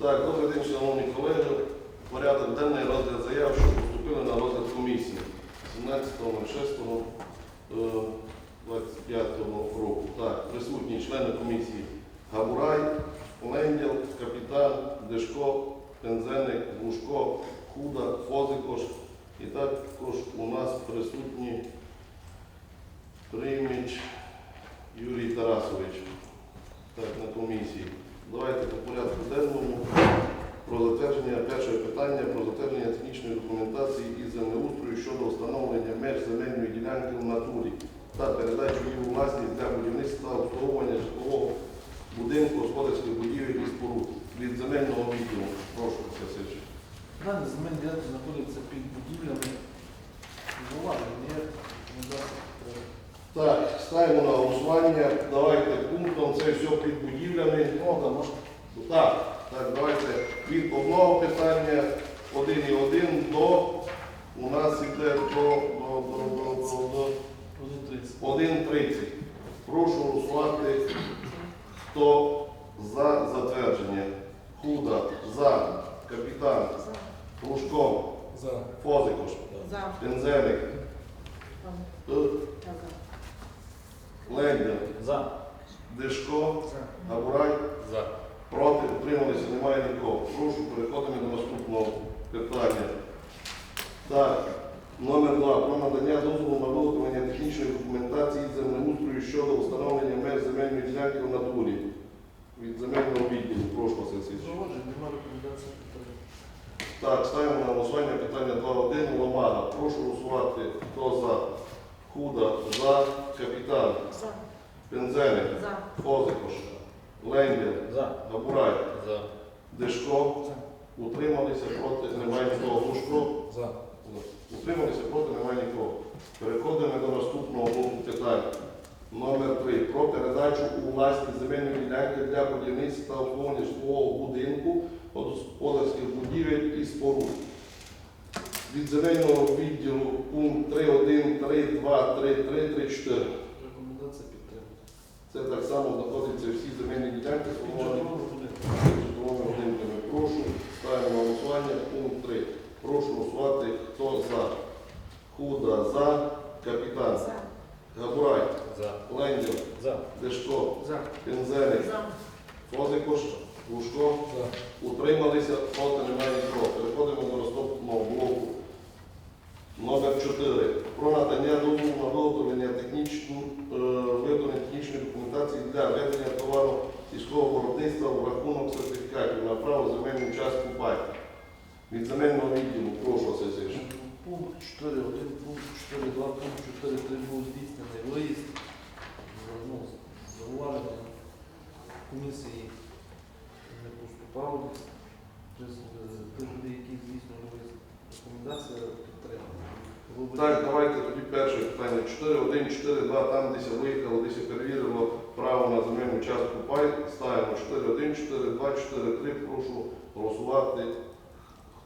Так, добрий день, шановні колеги. Порядок денний розгляд заяв, що поступили на розгляд комісії 17.06.25 року. Так, присутні члени комісії Габурай, Ленділ, Капітан, Дешко, Пензеник, Глушко, Худа, Фозикош. І також у нас присутні Приміч Юрій Тарасович. Так, на комісії. Давайте по порядку денному про затвердження перше питання про затвердження технічної документації із землеустрою щодо встановлення меж земельної ділянки в натурі та передачу її у власність для будівництва обслуговування житлового будинку господарських будівель і споруд від земельного відділу. Прошу, Василь Дані земельні ділянки знаходяться під будівлями. Ну, зараз треба. Так, ставимо на голосування. Давайте пунктом це все під будівлями. Може. Так, так, давайте від одного питання один і один до у нас іде до, до, до, до, до, до 1.30. Прошу голосувати, хто за затвердження. Худа, за, капітан, Глушко, За. Фозикош, За. Пензелик, Т, За. Дешко, За. Габурай. За. Проти, утрималися, немає нікого. Прошу, переходимо до наступного питання. Так, номер два. Про надання дозволу на виготовлення технічної документації землеустрою щодо встановлення меж земельної ділянки в натурі. Від земельного відділу. Прошу, Василь Васильович. Немає рекомендацій. підтримати. Так, ставимо на голосування питання 2.1. Ломага. Прошу голосувати. Хто за? Худа, за, капітан, За. Пензеник, За. Фозикош, Лендер, За. Габурай, За. Дешко, За. Утрималися проти, немає нікого. Глушко. За. Утрималися проти, немає нікого. Переходимо до наступного блоку питань. Номер 3. Про передачу у власність земельної ділянки для будівництва житлового будинку, господарських будівель і споруд. Від земельного відділу пункт 3.1, 3.2, 3.3, 3.4. Рекомендація підтримати. Це так само знаходяться всі земельні ділянки, сформовані житловими будинками. Прошу, ставимо на голосування пункт 3. Прошу голосувати, хто за. Худа за, капітан, За. Габурай, За. Дешко, За. Пензелик, За. Фозикош, Лужко. За. Утрималися, проти немає нікого. Переходимо до наступного блоку. Номер 4. Про надання дозволу на виготовлення е, технічної документації для ведення товару сільського виробництва в рахунок сертифікатів на право земельну частку пай. Від земельного відділу, прошу Васильович. Пункт 4.1, пункт 4.2, пункт 4.3 був здійснений виїзд. Ну, зауваження комісії не поступало. Тобто, е, людей, які здійснювали виїзд, рекомендація підтримана. Так, давайте тоді перше питання. 4.1, 4.2, там десь виїхало, десь перевірило право на земельну частку пай. Ставимо 4.1, 4.2, 4.3. Прошу голосувати.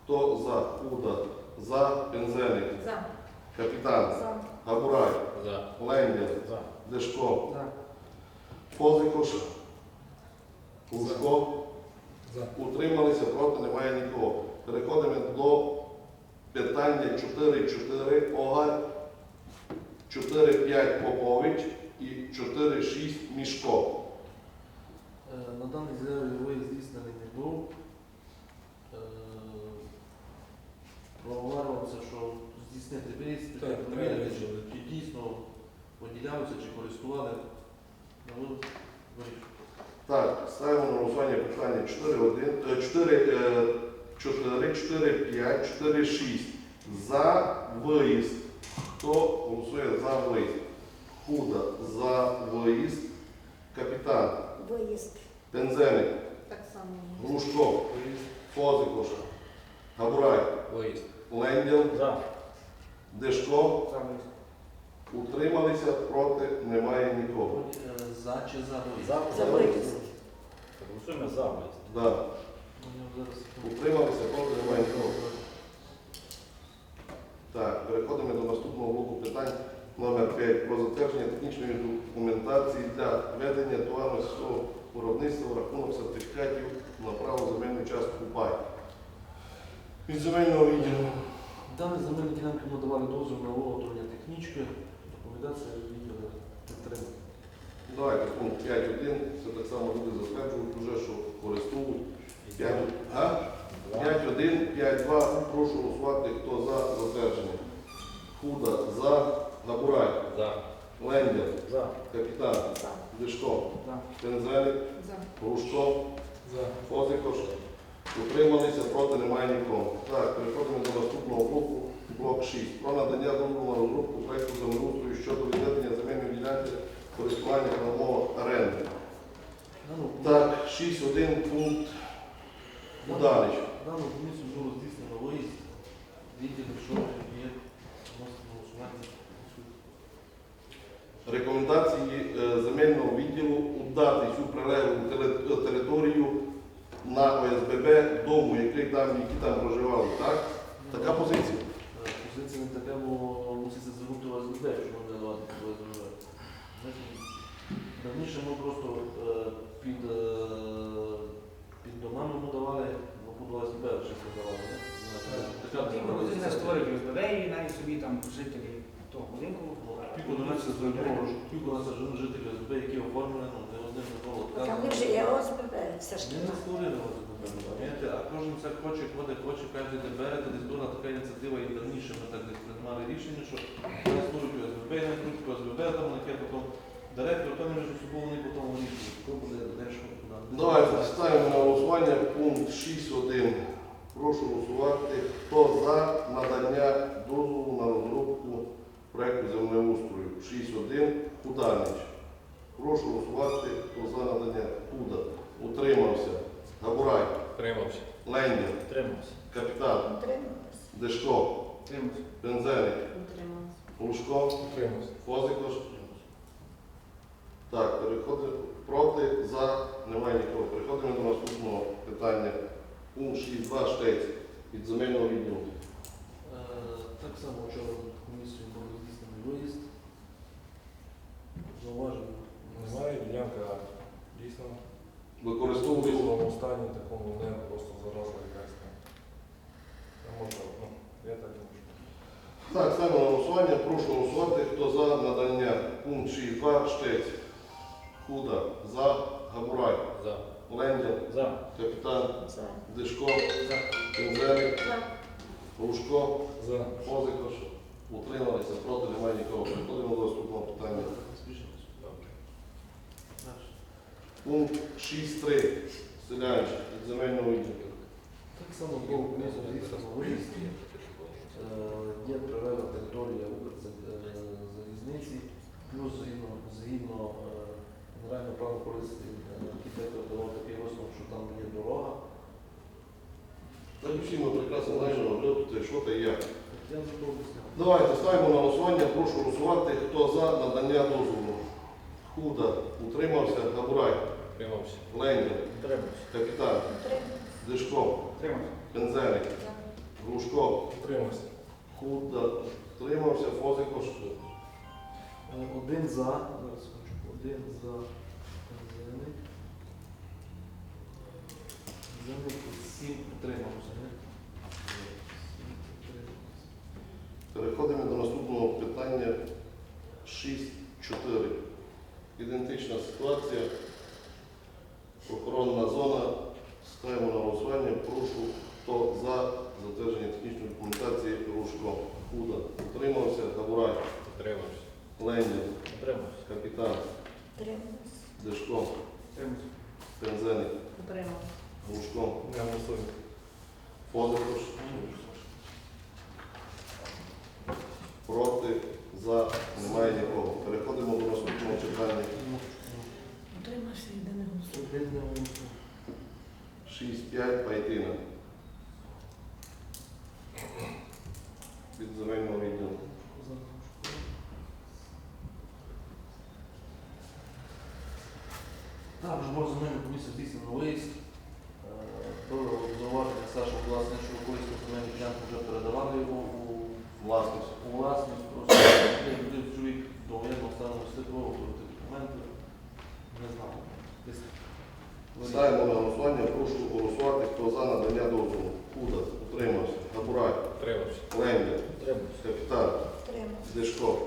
Хто за? Худа. За. Пензеник. За. Капітан. За. Габурай. За. Лендер. За. Дешко. За. Позикош. Лужко. За. Утрималися, проти немає нікого. Переходимо до питання 4.4 Огаль, 4.5 Попович і 4.6 Мішко. Е, На даній заяві виїзд здійснений не був. Проговорювалося, що здійснити виїзд, чи, дійсно поділялися, чи користували. Ну. Так, ставимо на голосування питання 4.1, е, 4, е, 4, 4, 5, 4, 6. За виїзд. Хто голосує за виїзд? Худа за виїзд. Капітан. Виїзд. Пензеник. Так само. Глушко. Фозикош. Габурай. Виїзд. Ленділ. За. Дешко. За. Утрималися, проти немає нікого. Е, За чи за виїзд? За. За виїзд. Голосуємо за виїзд. Да. Ну, я зараз- Утрималися, проти немає нікого. Так, переходимо до наступного блоку питань номер 5 про затвердження технічної документації для ведення товарно сільського виробництва в рахунок сертифікатів на право земельну частку пай. Від земельного відділу. Дані земельні ділянки ми давали дозвіл на виготовлення технічки, документація відділу підтримки. Давайте пункт 5.1. Це так само люди затверджують вже, що користують. 5, а? 5.1, 5.2. Прошу голосувати, хто за затвердження. Худа за. Габурай. За. Лендер. За. Капітан. За. Дишко. За. Пензелик. За. Грушко. Фозикош. Утрималися, проти немає нікого. Так, переходимо до наступного блоку. Блок 6. Про надання дозволу на розробку проєкту землеустрою щодо відведення земельної ділянки користування на умовах оренди. Так, 6.1 пункт Ударич. дану комісію було здійснено виїзд, відділ, що є, вносимо голосування. Рекомендації е, земельного відділу удати цю прилеглу територію на ОСББ дому, який там, які там проживали. Так? Така позиція. Позиція не така, бо муситься звернути людей, якщо не давати під ОСББ. Раніше ми просто е, під, е, під домами ми давали, ну, під ОСББ ще давали. не? Знаєте, Така Ті була створюють ОСББ і навіть собі там жителі того будинку. Піку до нас звернуло, піку до нас жителі ОСБ, які оформлені, не одним не було. Вже є ОСББ, все ж Ми не створили ОСББ, розумієте, а кожен це хоче, ходить, хоче, каже, де берете, десь була така ініціатива і давніше ми так десь приймали рішення, що не створюють ОСББ, не створюють ОСББ, там яке потім директор, то не між собою вони потім вирішують, хто буде, де що, куди. Давайте ставимо на голосування пункт 6.1. Прошу голосувати. Хто за надання дозволу на розробку проєкту землеустрою 6.1 Худанич. Прошу голосувати. Хто за надання Худа. Утримався. Габурай. Тримався. Лендер. Тримався. Капітан. Утрималась. Дешко. Тримусь. Бензеник. Утрималась. Лужко. Тримався. Фозикош. Так, переходимо проти, за, немає нікого. Переходимо до наступного питання. Пункт 6.2 штець від земельного відділу. Е, Так само вчора комісію був здійснений виїзд. Зауваження. Немає ділянка дійсно в Використовується. висловому стані, такому не просто заросла якась там. Там можна, ну, я так думаю. Так, ставимо на голосування. Прошу голосувати. Хто за надання? Пункт 6.2 штець. Худа. За. Габурай. За. Лендян. За. Капітан. За. Дишко. Пензелик. За. Лужко. За. Фозикош. Утрималися. Проти немає нікого. Переходимо до наступного питання. Пункт 6.3. Селянич від земельного відділу. Так само було в комісію здійснено. Е, Є прилегла територія Укрзалізниці, плюс згідно, згідно е, генерального плану користі архітектор давав такий висновок, що там є дорога. Так всі ми прекрасно знаємо, що що та як. Давайте ставимо на голосування. Прошу голосувати. Хто за надання дозволу? Худа. Утримався. Габурай. Тримався. Лендер. Тримався. Капітан. Дишко. Пензелик. Грушко. Утримався. Худа. Утримався. Фозикош. Е, Один за, зараз хочу, один за Пензелик. Пензелик. сім утримався, не? Сім утримався. Переходимо до наступного питання 6.4. Ідентична ситуація. Охоронна зона. Ставимо на голосування. Прошу, хто за затвердження технічної документації Рушко. Худа. Утримався. Габурай. Тримався. Лендін. Тримався. Капітан. Утрималась. Дешко. Тримусь. Пензеник. Утрималась. Глушко. Не голосую. Фозикош. Проти. За. Немає нікого. Переходимо до наступного питання. Утримався єдине голосування. Один не голосує. 6-5 Пайтина. Від земельного відділу. За. Так, вже був земельну комісію здійснено виїзд. Е, зауваження Саша власне, що колись земельну ділянку вже передавали його у Власність. у власність. Просто чоловік до воєнного стану встиг виготовити документи. Не знаю. Ставимо на голосування. Прошу голосувати. Хто за надання дозволу? Куда? Утримався. Габурай. Утримався. Лендер. Утримався. Капітан. Утримався. Дешко.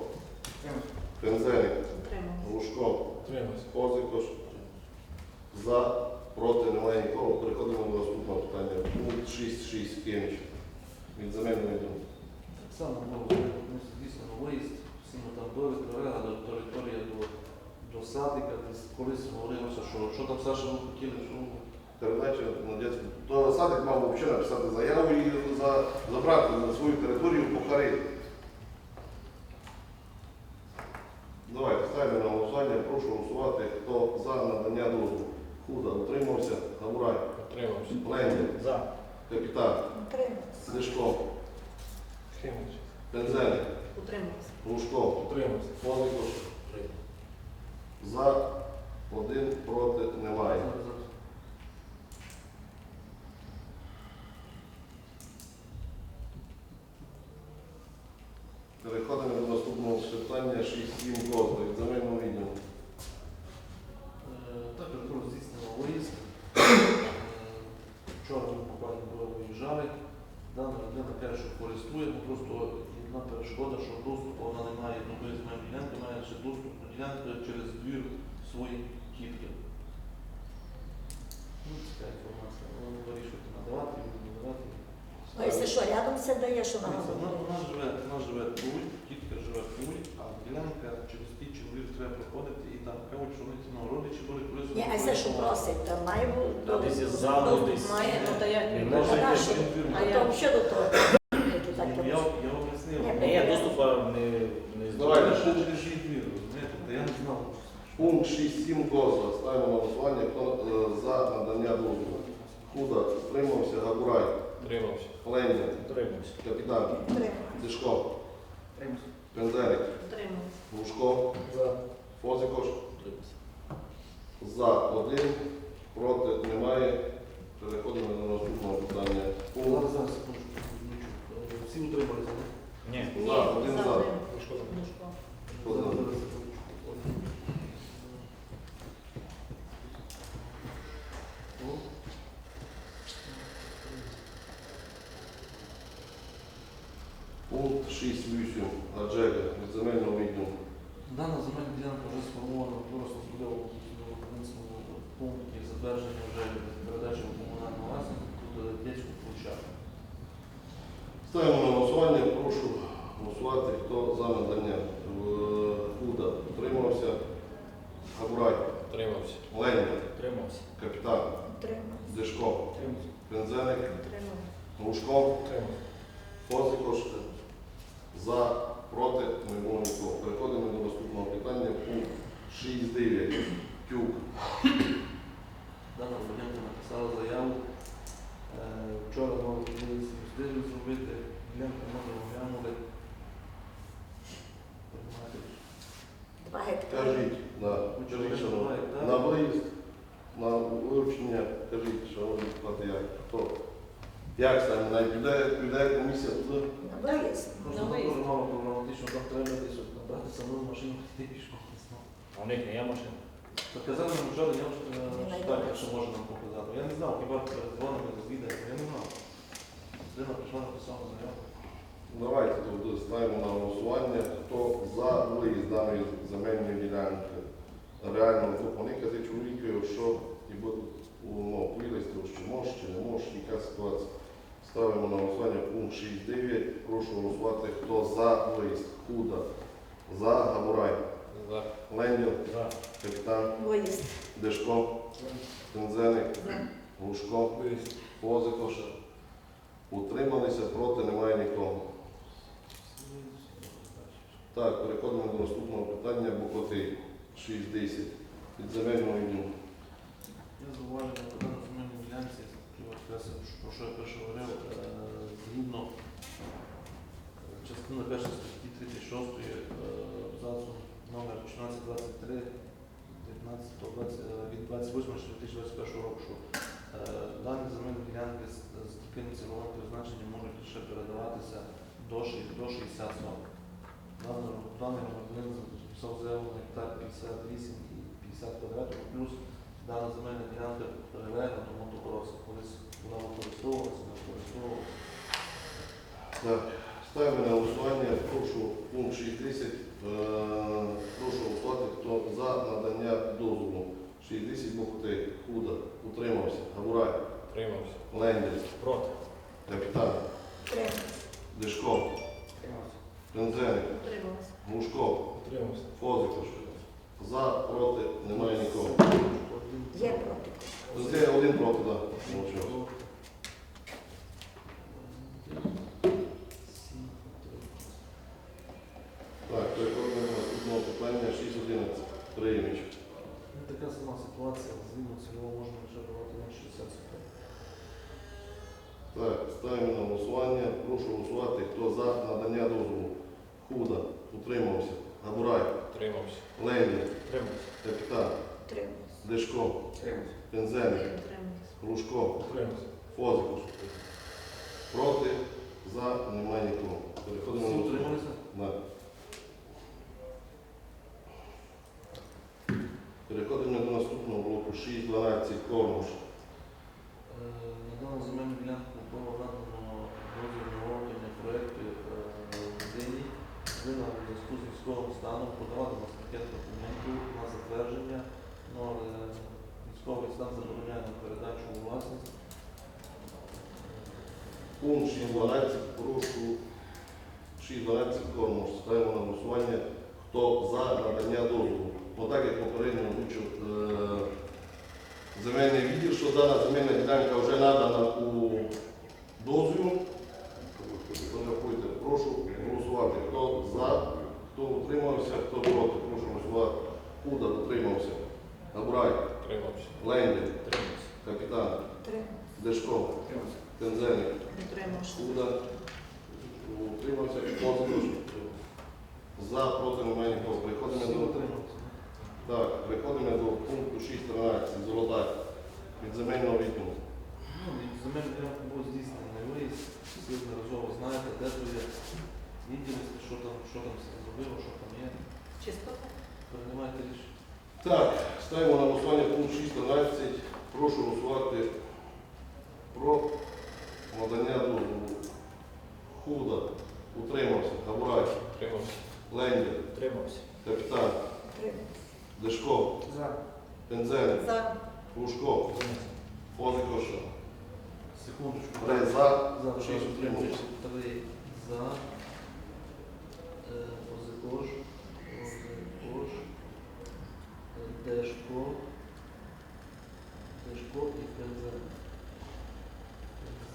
Утримався. Пензелик. Утримався. Лужко. Утримався. Позикош. За. Проти немає нікого. Переходимо до наступного питання. Пункт 6.6. Кимич. Від земельної думки. Так само було ми дійсно виїзд, всі ми там були, прилегла до території до, до садика, десь колись говорилося, що що там Саша ви хотіли, що Передача на дитячу. То садик мав взагалі написати заяву і забрати на свою територію покорити. Давайте ставимо на голосування. Прошу голосувати. Хто за надання дозволу? Худа. Утримався. Габурай. Утримався. Лендер. За. Капітан. Утримався. Дешко. Утримався. Пензелик. Утримався. Лужко. Утримався. Позикош. За. Один проти немає. Переходимо до наступного питання 6-7 козли від земельного відділу. Е, також було здійснено виїзд. Е, Вчора ми буквально були виїжджали. Дана людина каже, що користує, ну просто одна перешкода, що доступу вона не має до тої земельної ділянки, має ще доступ до ділянки через двір своїх кітків. Ну, це така інформація. Вона вирішує надавати, не надавати. Ну, якщо що, рядом все дає, що вона Вона, говорить. вона живе, вона живе тут, тітка живе тут, а ділянка через ті чоловік треба проходити і там кажуть, що вони ну, родичі були колись. Ні, а це що просить, то має бути. Та десь із залу, десь. Має, ну Він він може може, йти, що, він а вірить. то взагалі до того. які так Ну, Я, робить. я об'яснив. Ні, Ні, доступу не, не Давай. Давай, що через її двір, розумієте? Та я не знав. Пункт 6-7 козла. Ставимо на голосування. Хто е, за надання дозволу? Худа. Утримався. Габурай. Утримався. Лендер. Утримався. Капітан. Утримався. Дешко. Утримався. Пензелик. Утримався. Лужко. За. Позикош. Утримався. За один. Проти немає. Переходимо до наступного питання. Пункт Зараз, зараз, секундочку, Всі утрималися, так? Ні. За, один за. Лужко. Лужко. Хто за? Зараз, зараз, секундочку. О. Пункт 6.8. Аджега. Від земельного відділу. Дана земельна ділянка вже сформована просто буде в пункті затвердження вже передачі в комунальну власність, тут дитячу площадку. Ставимо на голосування. Прошу голосувати. Хто за надання? Е, Худа. Утримався. Габурай. Утримався. Лендер. Утримався. Капітан. Утримався. Дешко. Утримався. Пензелик. Утримався. Лужко. Утримався. Позикош. За. Проти. Не було нікого. Переходимо до наступного питання. Пункт 6.9. Тюк. Дана громадянка написала заяву. Е, Вчора мали можливість юстицію зробити, ділянку може оглянули. Приймати. Два гектари. Кажіть, на, кажіть, що на- на виїзд, на вивчення, кажіть, що ви депутати, як, хто? Як піде, піде комісія туди? На виїзд. Просто На дуже виїзд. мало проблематично, там треба десь от набрати саму машину, йти пішком. не знаю. А у них не є машина. Показали нам вчора, я вже Не е, так, якщо може нам показати. Я не знав, хіба перед дзвонами розвідати, я не знав. Людина прийшла, написала заяву. Давайте тут ставимо на голосування, хто за виїзд даної земельної ділянки. Реально, тут вони казали чоловікові, що і будуть ну, вилізти, чи може, чи не може, яка ситуація. Ставимо на голосування пункт 6.9. Прошу голосувати, хто за виїзд. Худа. За Габурай. За. Ленділ. За. Капітан. Виїзд. Дешко. Лужко. Виїзд. Позикоша. Утрималися, проти немає нікого. Так, переходимо до наступного питання, букоти 6.10 від земельного відділу. Я зауваження на даній земельній ділянці, про що я перше говорив, е, згідно е, частини першої статті 36 е, абзацу номер 1423 від 28 2021 року, що дані земельні ділянки з, з таким цільовим призначенням можуть лише передаватися до, 60 соток. Даний, громадянин записав заяву гектар 58 і 50 квадратів, плюс дана земельна ділянка переведена до мотокросу. Колись вона використовувалася, не використовувалася. Так, ставимо на голосування. Прошу пункт 60. е, Прошу голосувати, хто за надання дозволу. 60 Бухти, Худа, утримався, Гавурай, Тримався. Лендер, Проти. Капітан, Утрималась. Дешко, Тримався. Пензеник, Утрималась. Глушко, Тримався. Фозикош. За, проти, немає нікого. Є проти. Це один проти, так. Мовчав. Так, переходимо до наступного питання 6.11. Приєміч. Ну, Така сама ситуація, згідно цього можна вже давати на 60 секунд. Так, ставимо на голосування. Прошу голосувати. Хто за надання дозволу? Худа, утримався. Габурай, Тримався. Лені, Тримався. Утрималась. Дешко, Тримався. Пензеник, Утрималась. Глушко, Тримався. Фозикус. Проти, за, немає нікого. Переходимо на голосування. Да. Переходимо до наступного блоку 6.12. Кормуш. Е, На дану земельну ділянку було надано дозвіл на проєкту ДИНІ Зина у зв'язку з військовим станом подавати на пакет документів на затвердження, але військовий стан забороняє на передачу у власність. Пункт 6.12. Прошу 6.12. Кормуш. Ставимо на голосування. Хто за надання дозволу? Бо так як попередньо озвучив е, земельний відділ, що дана земельна ділянка вже надана у дозвіл. Фотографуйте. Прошу голосувати. Хто за, хто утримався, хто проти. Прошу голосувати. Куда утримався. Габрай, Тримався. Ленді, Тримався. Капітан, Утрималась. Дешко, Тримався. Пензеник, Утрималась. Куда, утримався, Козакош. За, проти, немає нікого. Всі Переходимо до, утрималися. так, переходимо до пункту 6.13. Золота. Від земельного відділу. Ну, і Земельна ділянка була здійснена виїзд, всі одноразово знаєте, де то є відділість, що там, що там все зробило, що там є. Чистота. Приймайте рішення. Так, ставимо на голосування пункт 6.13. Прошу голосувати про надання дозволу. Худа, утримався, Габрай, Тримався. Ленді, Тримався. Капітан, Утрималась. Дешко, За. Пензеник, За. Глушко, Фозикоша. Секундочку. Три за, За, шість шість утримався. Три за. Е, Позикош. Позикош. е, Дешко. Дешко і Пензен.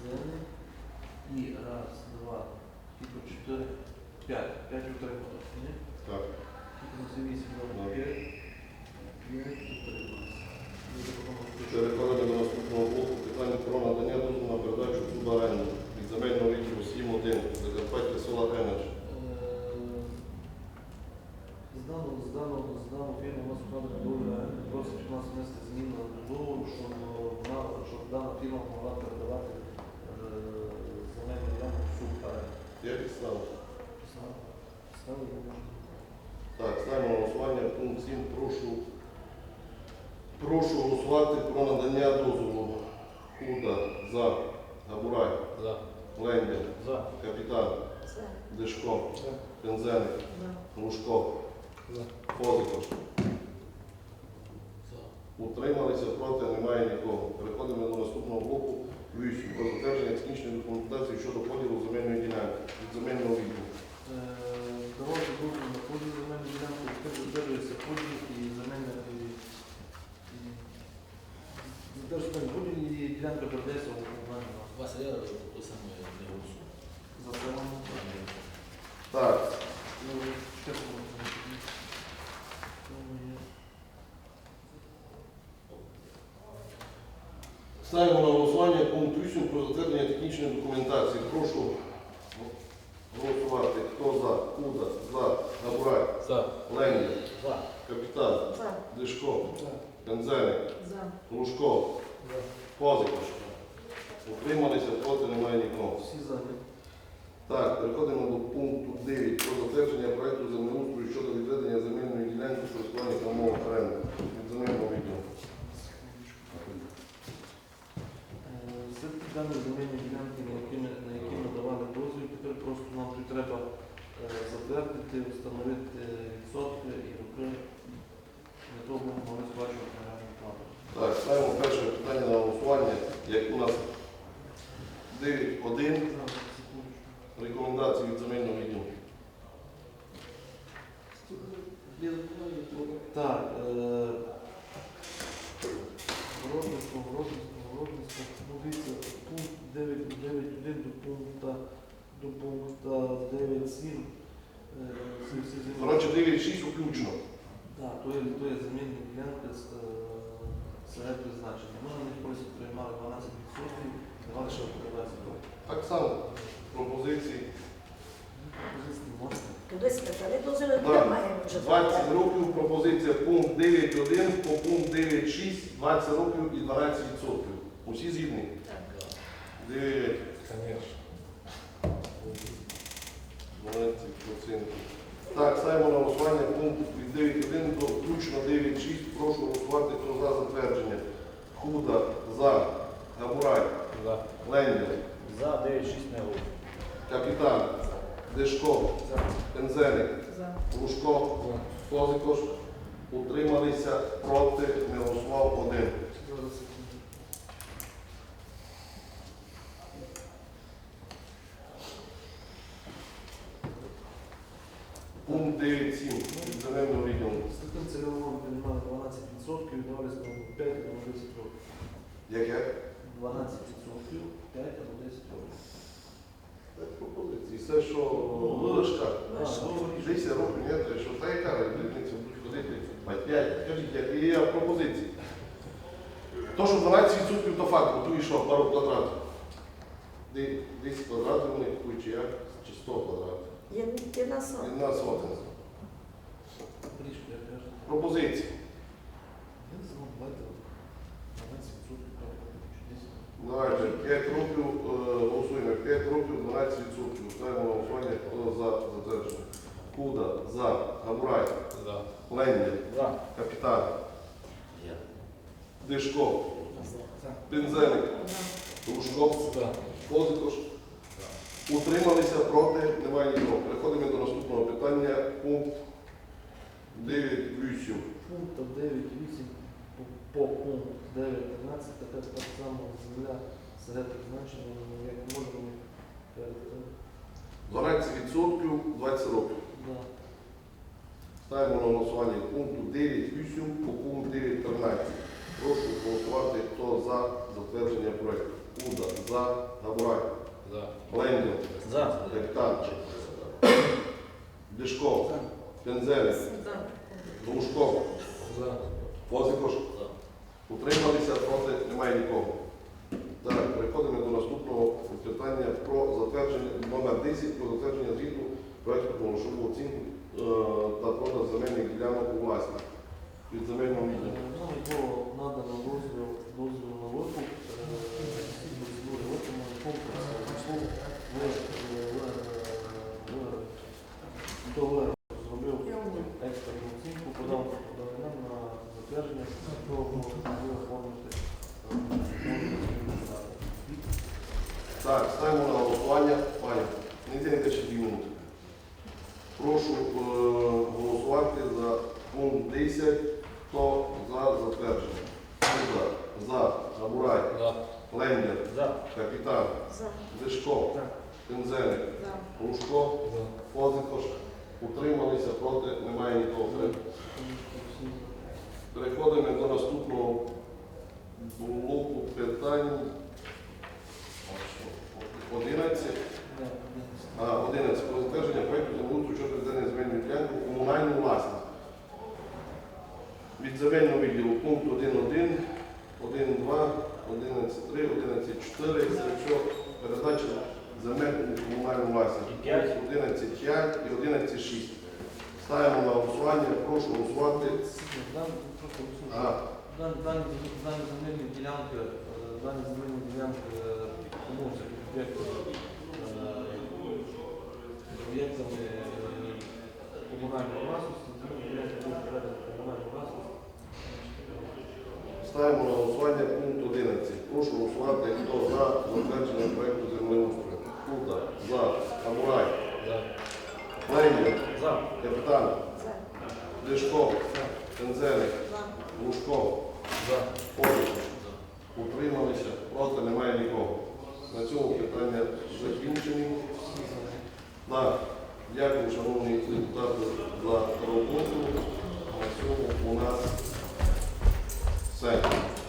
Пензени. І раз, два, тільки чотири, п'ять. П'ять утрималося, ні? Так. Тільки на цій вісім Ну. номер п'ять. П'ять утрималося. Люди потім розпишуть. Переходимо до наступного блоку. Питання про надання дозволу на передачу суборенду від земельного відділу 7.1 Села Генич. Е, З даного, з даного, з даного фірму у нас вкладено договір, просить нас внести зміни на договор, щоб вона, щоб дана фірма могла передавати е, земельну ділянку в суд оренду. Я підставив. Ставили можна. Так, ставимо на голосування пункт 7. Прошу, прошу голосувати про надання дозволу. Худа, за, Габурай, За. Ленді, За. Капітан. Дешко. Пензеник, За. Глушко, Утрималися проти, немає нікого. Переходимо до наступного блоку. 8. Про затвердження технічної документації щодо поділу земельної ділянки від земельного відділу. Е, Давайте дозвіл на поділ земельну ділянку, тепер задержується поділ і земельна задержується поділ і ділянка передається у комунальну власність. Вася, я то саме не голосую. За це вам Так, Ну, чесно, ну, є. ставимо на 8 про затвердження технічної документації. Прошу голосувати. Хто за? Куда, за, Габурай, За. Ленді, За. Капітан, За. Дешко, За. Пензеник, За. Глушко, Позикош. Утрималися проти, немає нікого. Всі за. Так, переходимо до пункту 9 про затвердження проекту землеустрою щодо відведення земельної ділянки користування та умов оренди від земельного відділу. Дані земельні ділянки, на які ми, на які ми давали дозвіл, тепер просто нам тут треба е, затвердити, встановити відсотки і роки. Для того ми могли сплачувати на реальну плату. Так, ставимо перше питання на голосування. Як у нас 9.1 рекомендації від земельного відділу. Так, е, Городництво, городництво, городництво. Ну, дивіться, пункт 9.9.1 до пункту до пункту 9.7. е, Всі всі землі. Коротше, 9.6 включно. Так, то є, то є замінні ділянки з е, серед призначення. Ми на них колись приймали 12%, давали ще 20%. Так само пропозиції. Позиції можна. Туди сказали, дозвіл Так. 20 років пропозиція пункт 9.1 по пункт 9.6, 20 років і 12%. Усі згідні? Так. 9 Конечно. 12%. Так, ставимо на голосування пункт від 9.1 до включно 9.6. Прошу голосувати, хто за затвердження. Худа, за, Габурай, За. Лендер, За 9-6 не голосую. Капітан, Дешко, Пензеник, За. Лужко, Козикош. Утрималися проти, не голосував один. Пункт 9.7. від земельного відділу. Цільовим приймали 12% і давали знову 5 або 10 років. Яке? 12%, 5 або 10 років. Так, пропозиції. Все, що. Вишка. 10 років, ні, то що та яка різниця будуть ходити. А 5. Кажіть, які є пропозиції? То, що 12% то факт, бо тут що, пару квадратів. Де- 10 квадратів вони купують чи як? Чи 100 квадратів? Є на. Трішки. Пропозиції. Я не знаю, давайте 12% так, чи 10. Давайте, 5 років, е, голосуємо. 5 років, 12%. Ставимо голосування, хто за затвердження. Куда, за, Габурай, Да. Лендер, За. Капітан, Дишко, За. Пензеник, За. Козикош. Утрималися проти, немає нікого. Переходимо до наступного питання. Пункт 9.8. Пункт 9.8 по, по пункт 9.13 така так само земля серед призначення, ну, як можемо перед тим. 12% 20 років. Да. Ставимо на голосування пункту 9.8 по пункт 9.13. Прошу голосувати, хто за затвердження проекту. Куда, за, Габурай, Да. Лендер, За. Капітан, Дишко, Пензелець, За. Глушко, За. Позикош. Утрималися проти, немає нікого. Так, переходимо до наступного питання про затвердження номер 10 про затвердження звіту проекту по грошову оцінку е, та продаж земельних ділянок у власність від земельного відділу. Було надано дозвіл, дозвіл на викуп, е, всі процедури виконані, комплекс викуп, ви, е, ви, е, договір зробив експертну оцінку, подав подав нам на затвердження, того ви оформити. е, Так, ставимо на голосування. Пані, не йдете ще дві минути. Прошу е, голосувати за 10, хто за затвердження. Куда, за, Абурай, Да. Лендер, За. Капітан, За. Дишко, Так. Пензеник, За. Лужко, Да. Позикош. Утрималися проти, немає нікого. Переходимо до наступного блоку питань. 11. Да, да. А, 11. Про затвердження проєкту землеустрою щодо відведення земельної ділянки в комунальну власність. Від земельного відділу пункт 1.1, 1.2, 11.3, 11.4, це все передача земель у комунальну власність. І п'ять. Пункт 11.5 і 11.6. Ставимо на голосування, прошу голосувати. Дані, земельні ділянки, е, дані земельні ділянки комуться об'єктами, об'єктами е, комунальної власності, Ставимо на голосування пункт 11. Прошу голосувати, хто за затвердження проєкту землеустрою. Кута за. Камурай. Лені. Капітан. Дешков. Пензелик. Лужков. Поліч. Утрималися. Просто немає нікого. На цьому питання закінчені. Так. Дякую, шановні депутати, за роботу. На цьому у нас. 对。